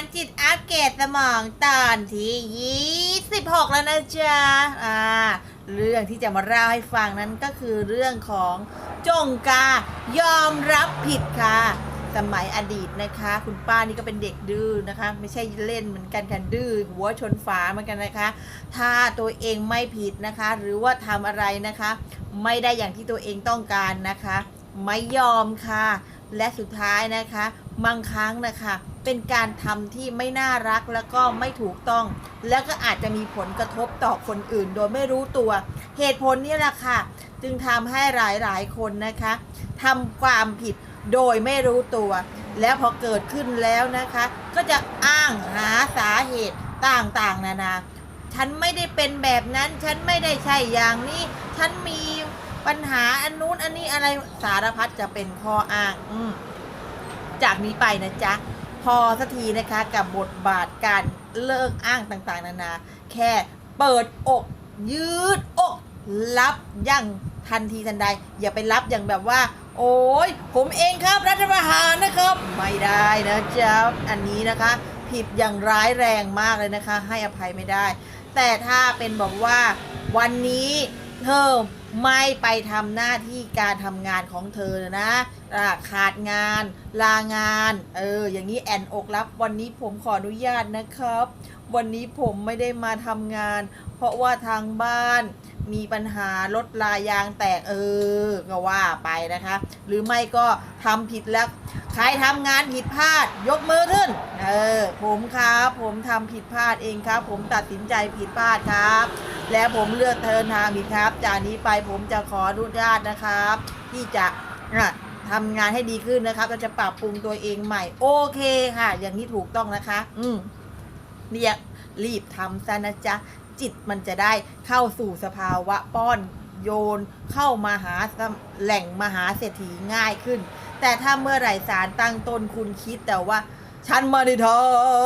ารจิตอัปเกรดสมองตอนที่ 26 แล้วนะจ๊ะ อ่า เรื่องที่จะมาเล่าให้ฟังนั้นก็คือเรื่องของจงกายอมรับผิดค่ะ สมัยอดีตนะคะ คุณป้านี่ก็เป็นเด็กดื้อนะคะ ไม่ใช่เล่นเหมือนกันกันดื้อหัวชนฝาเหมือนกันนะคะ ถ้าตัวเองไม่ผิดนะคะ หรือว่าทำอะไรนะคะ ไม่ได้อย่างที่ตัวเองต้องการนะคะ ไม่ยอมค่ะ และสุดท้ายนะคะ บางครั้งนะคะ เป็นการทำที่ไม่น่ารักแล้วก็ไม่ถูกต้อง แล้วก็อาจจะมีผลกระทบต่อคนอื่น โดยไม่รู้ตัว เหตุผลนี่แหละค่ะ จึงทำให้หลายๆคนนะคะทำความผิดโดยไม่รู้ตัว แล้วพอเกิดขึ้นแล้วนะคะ ก็จะอ้างหาสาเหตุต่างๆ นานา ฉันไม่ได้เป็นแบบนั้น ฉันไม่ได้ใช่อย่างนี้ ฉันมีปัญหาอันนู้นอันนี้อะไรสารพัดจะเป็นข้ออ้าง อืม จากนี้ไปนะจ๊ะ พอสักทีนะคะกับบทบาทการเลิกอ้างต่างๆ นานา แค่เปิดอก ยืดอก รับอย่างทันทีทันใด อย่าไปรับอย่างแบบว่า โอ้ยผมเองครับรัฐประหารนะครับ ไม่ได้นะจ๊ะอันนี้นะคะ ผิดอย่างร้ายแรงมากเลยนะคะ ให้อภัยไม่ได้ แต่ถ้าเป็นบอกว่าวันนี้เธอ ไม่ไปทำหน้าที่การทำงานของเธอนะาขาดงาน ลางาน เออ อย่างนี้แอนอกรับ วันนี้ผมขออนุญาตนะครับ วันนี้ผมไม่ได้มาทำงาน เพราะว่าทางบ้านมีปัญหารถลายางแตกเออ ก็ว่าไปนะคะ หรือไม่ก็ทำผิดแล้ว ใครทำงานผิดพลาด ยกมือขึ้น เออ ผมครับ ผมทำผิดพลาดเองครับ ผมตัดสินใจผิดพลาดครับ และผมเลือกเทินทางผิดครับ จากนี้ไปผมจะขออนุญาตนะครับ ที่จะอะทำงานให้ดีขึ้นนะครับเราจะปรับปรุงตัวเองใหม่ โอเคค่ะ อย่างนี้ถูกต้องนะคะ อืมเรียกรีบทำซะนะจ๊ะ จิตมันจะได้เข้าสู่สภาวะป้อนโยนเข้ามาหาแหล่งมหาเศรษฐีง่ายขึ้น แต่ถ้าเมื่อไหร่สารตั้งต้นคุณคิดแต่ว่า ฉันไม่ได้ท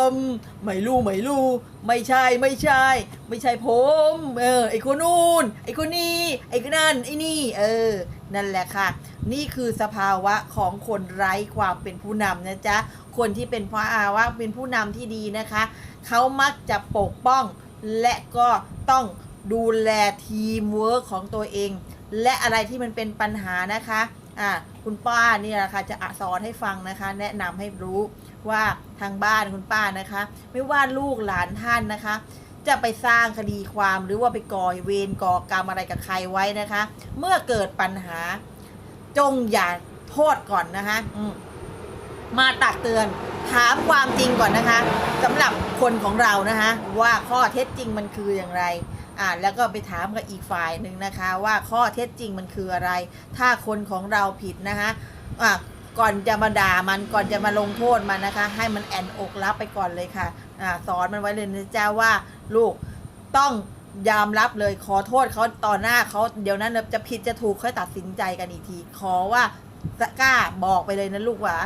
ำไม่รู้ไม่รู้ ไม่ใช่ไม่ใช่ ไม่ใช่ผม เออไอ้คนนู้นไอ้คนนี้ ไอ้คนนั่นไอ้นี่ เออ นั่นแหละค่ะ นี่คือสภาวะของคนไร้ความเป็นผู้นำนะจ๊ะ คนที่เป็นพระอาวะเป็นผู้นำที่ดีนะคะ เขามักจะปกป้องและก็ต้องดูแลทีมเวิร์กของตัวเอง และอะไรที่มันเป็นปัญหานะคะ อ่าคุณป้าเนี่ยนะคะจะสอนให้ฟังนะคะ แนะนำให้รู้ว่าทางบ้านคุณป้านะคะ ไม่ว่าลูกหลานท่านนะคะ จะไปสร้างคดีความหรือว่าไปก่อเวรก่อกรรมอะไรกับใครไว้นะคะ เมื่อเกิดปัญหา จงอย่าโทษก่อนนะคะมมาตักเตือน ถามความจริงก่อนนะคะสำหรับคนของเรานะคะว่าข้อเท็จจริงมันคืออย่างไรอ่าแล้วก็ไปถามกับอีกฝ่ายหนึ่งนะคะว่าข้อเท็จจริงมันคืออะไร ถ้าคนของเราผิดนะคะอะก่อนจะมาด่ามันก่อนจะมาลงโทษมันนะคะ ให้มันแอนอกรับไปก่อนเลยค่ะอ่าสอนมันไว้เลยนะจ๊ะว่าลูกต้องยอมรับเลยขอโทษเขาต่อหน้าเขาเดี๋ยวนั้นจะผิดจะถูกค่อยตัดสินใจกันอีกที ขอว่า กล้าบอกไปเลยนะลูกว่า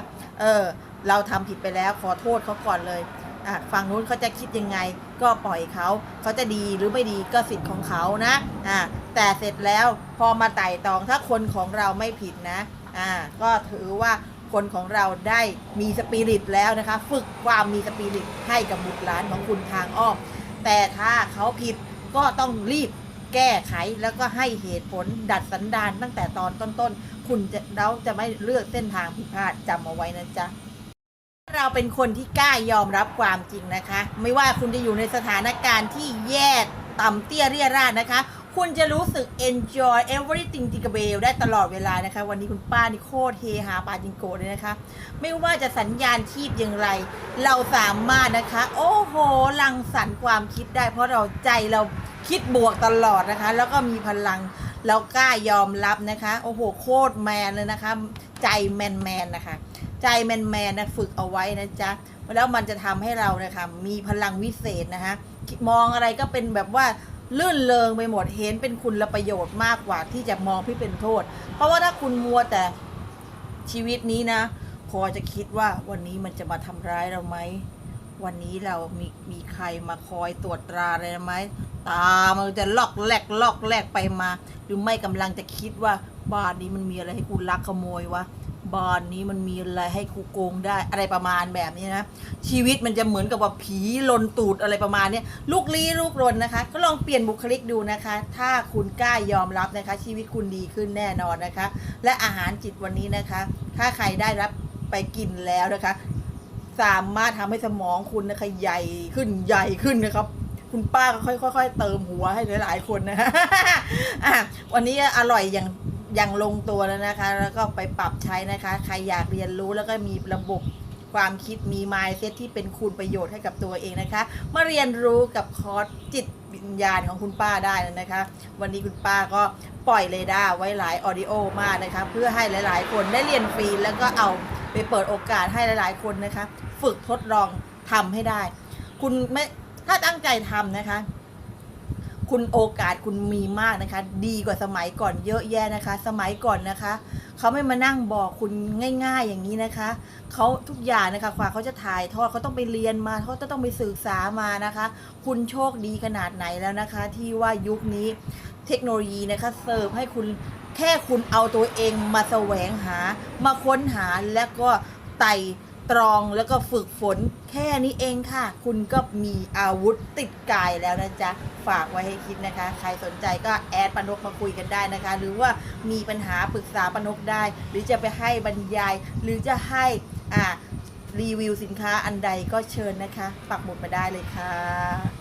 เออ เราทำผิดไปแล้วขอโทษเขาก่อนเลยอะฝั่งนู้นเขาจะคิดยังไง ก็ปล่อยเขา เขาจะดีหรือไม่ดีก็สิทธิ์ของเขานะอ่าแต่เสร็จแล้วพอมาไต่ตองถ้าคนของเราไม่ผิดนะอ่าก็ถือว่าคนของเราได้มีสปิริตแล้วนะคะ ฝึกความมีสปิริตให้กับบุตรหลานของคุณทางอ้อมแต่ถ้าเขาผิดก็ต้องรีบ แก้ไขแล้วก็ให้เหตุผลดัดสันดานตั้งแต่ตอนต้นๆ คุณจะเราจะไม่เลือกเส้นทางผิดพลาดจำเอาไว้นะจ๊ะเราเป็นคนที่กล้ายอมรับความจริงนะคะ ไม่ว่าคุณจะอยู่ในสถานการณ์ที่แย่ต่ำเตี้ยเรียราดนะคะ คุณจะรู้สึก enjoy everything t i n k a b e l ได้ตลอดเวลานะคะ วันนี้คุณป้านี่โคตรเฮฮาปาจิงโกเลยนะคะ ไม่ว่าจะสัญญาณชีพอย่างไร เราสามารถนะคะ โอ้โหลังสรรค์ความคิดได้ เพราะเราใจเราคิดบวกตลอดนะคะ แล้วก็มีพลังเรากล้ายอมรับนะคะ โอ้โห โคตรแมนเลยนะคะ ใจแมนแมนนะคะ ใจแมนแมนนะฝึกเอาไว้นะจ๊ะแล้วมันจะทำให้เรานะคะมีพลังวิเศษนะคะมองอะไรก็เป็นแบบว่า ลื่นเลงไปหมดเห็นเป็นคุณประโยชน์มากกว่าที่จะมองพี่เป็นโทษ เพราะว่าถ้าคุณมัวแต่ชีวิตนี้นะ พอจะคิดว่าวันนี้มันจะมาทำร้ายเราไหม วันนี้เรามีมีใครมาคอยตรวจตราอะไรไหมตามันจะลอกแลกลอกแลกไปมา หรือไม่กำลังจะคิดว่าบ้านนี้มันมีอะไรให้กูลักขโมยวะ บ้านนี้มันมีอะไรให้กูโกงได้อะไรประมาณแบบนี้นะ ชีวิตมันจะเหมือนกับว่าผีลนตูดอะไรประมาณนี้ลูกลี้ลูกรนนะคะ ก็ลองเปลี่ยนบุคลิกดูนะคะ ถ้าคุณกล้ายอมรับนะคะ ชีวิตคุณดีขึ้นแน่นอนนะคะ และอาหารจิตวันนี้นะคะ ถ้าใครได้รับไปกินแล้วนะคะ สามารถทำให้สมองคุณนะคะใหญ่ขึ้นใหญ่ขึ้นนะครับคุณป้าก็ค่อยๆเติมหัวให้หลายๆคนนะอะวันนี้อร่อยอย่าง อย่างลงตัวแล้วนะคะ แล้วก็ไปปรับใช้นะคะ ใครอยากเรียนรู้แล้วก็มีระบบความคิดมี mindset ที่เป็นคุณประโยชน์ให้กับตัวเองนะคะมาเรียนรู้กับคอร์สจิตวิญญาณของคุณป้าได้นะคะ วันนี้คุณป้าก็ปล่อยเรดาร์ไว้หลายออดิโอมากนะคะ เพื่อให้หลาย ๆ คนได้เรียนฟรีแล้วก็เอาไปเปิดโอกาสให้หลาย ๆ คนนะคะ ฝึกทดลองทำให้ได้ คุณไม่ถ้าตั้งใจทำนะคะ คุณโอกาสคุณมีมากนะคะ ดีกว่าสมัยก่อนเยอะแยะนะคะ สมัยก่อนนะคะเขาไม่มานั่งบอกคุณง่าย ๆ อย่างนี้นะคะเขาทุกอย่างนะคะกว่าเขาจะถ่ายทอดเขาต้องไปเรียนมาเขาจะต้องไปศึกษามานะคะ คุณโชคดีขนาดไหนแล้วนะคะ ที่ว่ายุคนี้เทคโนโลยีนะคะเสิร์ฟให้คุณแค่คุณเอาตัวเองมาแสวงหา มาค้นหาแล้วก็ไต่ ตรองแล้วก็ฝึกฝนแค่นี้เองค่ะ คุณก็มีอาวุธติดกายแล้วนะจ๊ะ ฝากไว้ให้คิดนะคะ ใครสนใจก็แอดปนกมาคุยกันได้นะคะ หรือว่ามีปัญหาปรึกษาปนกได้ หรือจะไปให้บรรยาย หรือจะให้อ่ารีวิวสินค้าอันใดก็เชิญนะคะ ปักหมุดมาได้เลยค่ะ